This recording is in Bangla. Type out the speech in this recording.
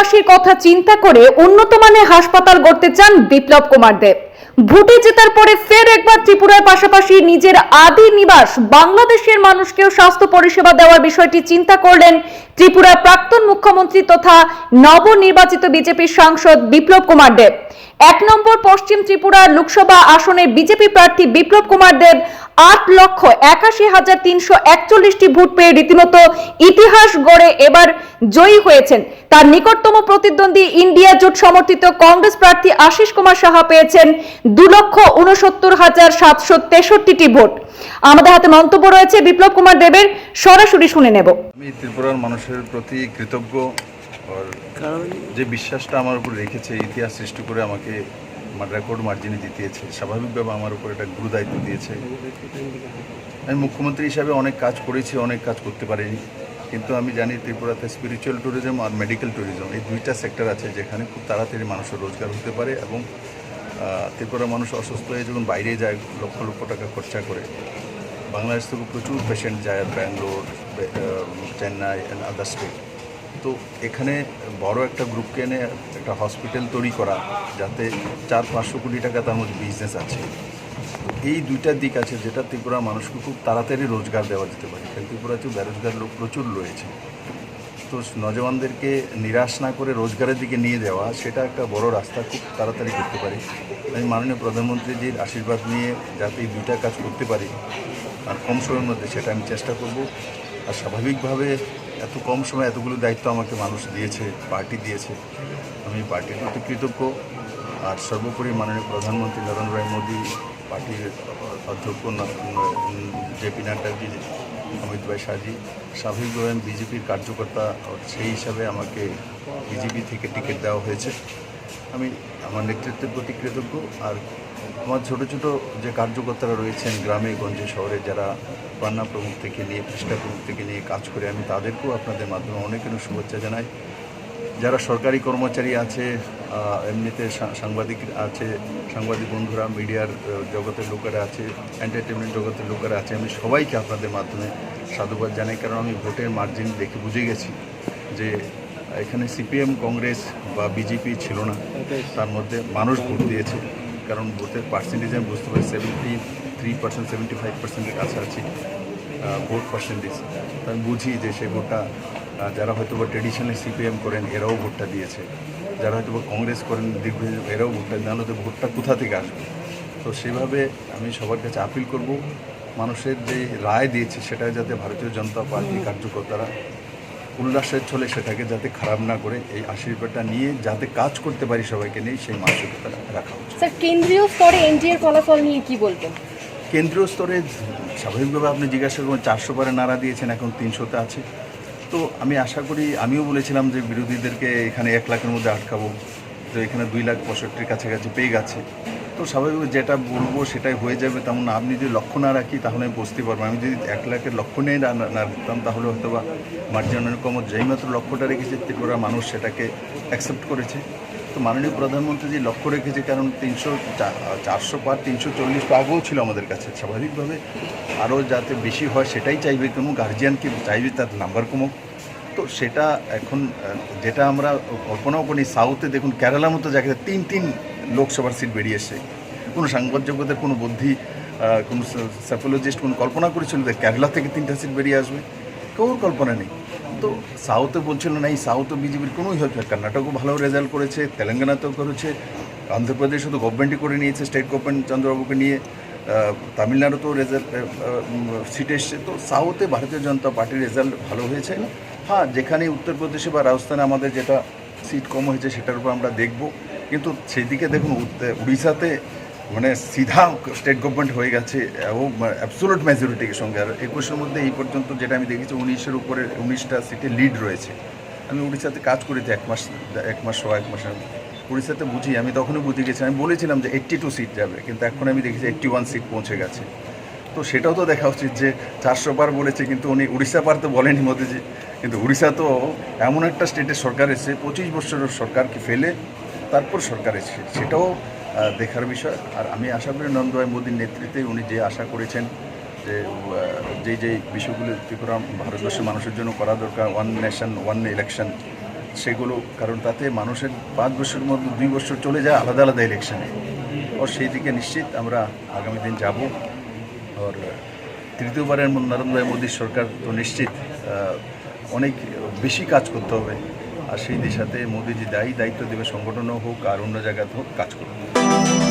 ত্রিপুরাবাসীর কথা চিন্তা করে উন্নত মানের হাসপাতাল গড়তে চান বিপ্লব কুমার দেব। ভোটে জেতার পরে ফের একবার ত্রিপুরার পাশাপাশি নিজের আদি নিবাস বাংলাদেশের মানুষকেও স্বাস্থ্য পরিষেবা দেওয়ার বিষয়টি চিন্তা করলেন ত্রিপুরার প্রাক্তন মুখ্যমন্ত্রী তথা নবনির্বাচিত বিজেপির সাংসদ বিপ্লব কুমার দেব। এক নম্বর পশ্চিম ত্রিপুরার লোকসভা আসনে বিজেপি প্রার্থী বিপ্লব কুমার দেব আট লক্ষ একাশি হাজার তিনশো একচল্লিশটি ভোট পেয়ে রীতিমতো ইতিহাস গড়ে এবার জয়ী হয়েছেন। তার নিকটতম প্রতিদ্বন্দ্বী ইন্ডিয়া জোট সমর্থিত কংগ্রেস প্রার্থী আশিস কুমার সাহা পেয়েছেন দু লক্ষ উনসত্তর হাজার সাতশো তেষট্টিটি ভোট। আমাদের হাতে মন্তব্য রয়েছে বিপ্লব কুমার দেবের, সরাসরি শুনে নেব। আমি ত্রিপুরার মানুষের প্রতি কৃতজ্ঞ। আর যে বিশ্বাসটা আমার উপর রেখেছে ইতিহাস সৃষ্টি করে আমাকে রেকর্ড মার্জিনে জিতিয়েছে স্বাভাবিকভাবে আমার উপর একটা গুরু দায়িত্ব দিয়েছে। আমি মুখ্যমন্ত্রী হিসাবে অনেক কাজ করেছি অনেক কাজ করতে পারিনি। কিন্তু আমি জানি ত্রিপুরাতে স্পিরিচুয়াল ট্যুরিজম আর মেডিকেল ট্যুরিজম এই দুইটা সেক্টর আছে যেখানে খুব তাড়াতাড়ি মানুষের রোজগার হতে পারে এবং আহ, ত্রিপুরার মানুষ অসুস্থ হয়ে যখন বাইরে যায় লক্ষ লক্ষ টাকা খরচা করে। বাংলাদেশ থেকে প্রচুর পেশেন্ট যায় Bangalore Chennai and other state তো এখানে বড় একটা গ্রুপকে এনে একটা হসপিটাল তৈরি করা, যাতে চার পাঁচশো কোটি টাকা তার মধ্যে বিজনেস আছে। এই দুইটা দিক আছে যেটা ত্রিপুরা মানুষকে খুব তাড়াতাড়ি রোজগার দেওয়া যেতে পারে। কারণ ত্রিপুরাতে বেরোজগার লোক প্রচুর রয়েছে। তো নজওয়ানদেরকে নিরাশ না করে রোজগারের দিকে নিয়ে যাওয়া, সেটা একটা বড় রাস্তা খুব তাড়াতাড়ি করতে পারি। আমি মাননীয় প্রধানমন্ত্রীজির আশীর্বাদ নিয়ে যাতে এই দুইটা কাজ করতে পারি, আর কম সময়ের মধ্যে সেটা আমি চেষ্টা করব। আর স্বাভাবিকভাবে এত কম সময় এতগুলো দায়িত্ব আমাকে মানুষ দিয়েছে, পার্টি দিয়েছে। আমি পার্টির প্রতি কৃতজ্ঞ। আর সর্বোপরি মাননীয় প্রধানমন্ত্রী নরেন্দ্র ভাই মোদী, পার্টির অধ্যক্ষ জেপি নাড্ডাজি অমিত ভাই শাহজি, স্বাভাবিকভাবে আমি বিজেপির কার্যকর্তা সেই হিসাবে আমাকে বিজেপি থেকে টিকিট দেওয়া হয়েছে। আমি আমার নেতৃত্বের প্রতি কৃতজ্ঞ। আর আমার ছোট ছোট যে কার্যকর্তারা রয়েছেন গ্রামে গঞ্জে শহরে যারা পান্না প্রমুখ থেকে নিয়ে পৃষ্ঠা প্রমুখ থেকে নিয়ে কাজ করে আমি তাদেরকেও আপনাদের মাধ্যমে অনেক অনেক শুভেচ্ছা জানাই। যারা সরকারি কর্মচারী আছে এমনিতে সাংবাদিক আছে সাংবাদিক বন্ধুরা মিডিয়ার জগতের লোকেরা আছে এন্টারটেনমেন্ট জগতের লোকেরা আছে আমি সবাইকে আপনাদের মাধ্যমে সাধুবাদ জানাই। কারণ আমি ভোটের মার্জিন দেখে বুঝে গেছি যে এখানে সিপিএম কংগ্রেস বা বিজেপি ছিল না। তার মধ্যে মানুষ ভোট দিয়েছে। কারণ ভোটের পার্সেন্টেজ আমি বুঝতে পারি seventy three percent seventy five পার্সেন্টের কাছাকাছি ভোট পার্সেন্টেজ আমি বুঝি যে সেই ভোটটা যারা হয়তো বা ট্রেডিশনাল সিপিএম করেন, এরাও ভোটটা দিয়েছে। যারা হয়তো বা কংগ্রেস করেন দীর্ঘদিন এরাও ভোটটা নাহলে তো ভোটটা কোথা থেকে আসবে? তো সেভাবে আমি সবার কাছে আপিল করব। মানুষের যে রায় দিয়েছে সেটা যাতে ভারতীয় জনতা পার্টি কার্যকর্তারা উল্লাসের ছলে সেটাকে যাতে খারাপ না করে এই আশীর্বাদটা নিয়ে যাতে কাজ করতে পারি সবাইকে নিয়ে সেই মানসিকতা রাখা উচিত। স্যার কেন্দ্রীয় স্তরে এনডিএর ফলাফল নিয়ে কি বলবেন? কেন্দ্রীয় স্তরে স্বাভাবিকভাবে আপনি জিজ্ঞাসা করবেন চারশো পারে নাড়া দিয়েছেন এখন তিনশোতে আছে। তো আমি আশা করি আমিও বলেছিলাম যে বিরোধীদেরকে এখানে এক লাখের মধ্যে আটকাবো। তো এখানে দুই লাখ পঁয়ষট্টির কাছাকাছি পেয়ে গেছে। তো স্বাভাবিক যেটা বলব সেটাই হয়ে যাবে, তেমন আপনি যদি লক্ষ্য না রাখি, তাহলে আমি বুঝতে পারব আমি যদি এক লাখের লক্ষ্য নিয়ে না দিতাম তাহলে হয়তো বা মার্জিন কম যেইমাত্র লক্ষ্যটা রেখেছে ত্রিপুরা মানুষ সেটাকে অ্যাকসেপ্ট করেছে। তো মাননীয় প্রধানমন্ত্রী যে লক্ষ্য রেখেছে, কারণ তিনশো চারশো পার, তিনশো চল্লিশ আগেও ছিল আমাদের কাছে। স্বাভাবিকভাবে আরও যাতে বেশি হয়, সেটাই চাইবে কোনো গার্জিয়ানকে চাইবে তার নাম্বার কমুক। তো সেটা এখন যেটা আমরা কল্পনাও করি সাউথে দেখুন, কেরালার মতো জায়গায় তিন তিন লোকসভার সিট বেরিয়ে এসছে কোনো সাংবাদ জগতের কোনো বুদ্ধি কোনো সাইকোলজিস্ট কোনো কল্পনা করেছিল যে কেরালা থেকে তিনটা সিট বেরিয়ে আসবে? কেউ কল্পনা নেই। তো সাউথে বলছিল, না, এই সাউথে বিজেপির কোনোই হচ্ছে না। কর্ণাটকও ভালো রেজাল্ট করেছে, তেলেঙ্গানাতেও করেছে অন্ধ্রপ্রদেশও তো গভর্নমেন্টই করে নিয়েছে স্টেট গভর্নমেন্ট চন্দ্রবাবুকে নিয়ে তামিলনাড়ুতেও রেজাল্ট সিট এসছে। তো সাউথে ভারতীয় জনতা পার্টির রেজাল্ট ভালো হয়েছে হ্যাঁ যেখানে উত্তরপ্রদেশে বা রাজস্থানে আমাদের যেটা সিট কম হয়েছে, সেটার উপর আমরা দেখব। কিন্তু সেদিকে দেখুন উড়িষ্যাতে মানে সিধা স্টেট গভর্নমেন্ট হয়ে গেছে, এবং অ্যাবসোলুট মেজরিটির সঙ্গে। আর একুশের মধ্যে এই পর্যন্ত যেটা আমি দেখেছি, উনিশের উপরে, উনিশটা সিটে লিড রয়েছে। আমি উড়িষ্যাতে কাজ করেছি এক মাস এক মাস সহ এক মাস আগে। উড়িষ্যাতে বুঝি, আমি তখনই বুঝে গেছি, আমি বলেছিলাম যে এইট্টি টু সিট যাবে, কিন্তু এখন আমি দেখেছি এইট্টি ওয়ান সিট পৌঁছে গেছে। তো সেটাও তো দেখা উচিত যে চারশো পার বলেছে, কিন্তু উনি উড়িষ্যা পার তো বলেনি মোদিজি। কিন্তু উড়িষ্যা তো এমন একটা স্টেটের সরকার এসেছে, পঁচিশ বছরের সরকারকে ফেলে তারপর সরকার এসেছে। সেটাও দেখার বিষয়। আর আমি আশা করি নন্দভাই মোদীর নেতৃত্বে উনি যে আশা করেছেন যে যে যে বিষয়গুলো ত্রিপুরা ভারতবর্ষের মানুষের জন্য করা দরকার ওয়ান নেশন ওয়ান ইলেকশন সেগুলো, কারণ তাতে মানুষের পাঁচ বছরের মধ্যে দুই বছর চলে যায় আলাদা আলাদা ইলেকশনে ওর সেই দিকে নিশ্চিত আমরা আগামী দিন যাব। আর তৃতীয়বারের নরেন্দ্র ভাই মোদীর সরকার তো নিশ্চিত অনেক বেশি কাজ করতে হবে। আর সেই দিশাতে মোদীজি দায়ী, দায়িত্ব দেবে সংগঠনও হোক আর অন্য জায়গাতে হোক, কাজ করবে